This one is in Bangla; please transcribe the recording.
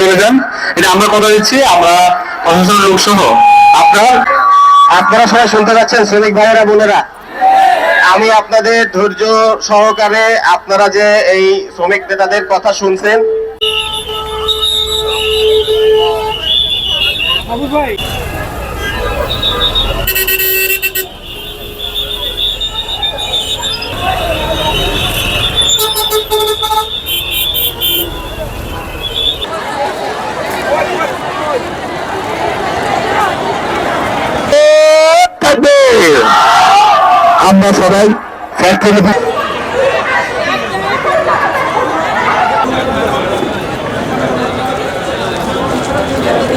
চলে যান। এটা আমরা কথা দিচ্ছি, আমরা প্রশাসনের লোক সহ আপনার, আপনারা সবাই শুনতে পাচ্ছেন, শ্রমিক ভাইয়েরা, বোনেরা। আমি আপনাদের ধৈর্য সহকারে আপনারা যে এই শ্রমিক নেতাদের কথা শুনছেন। আমরা সবাই ফ্যাক্টরি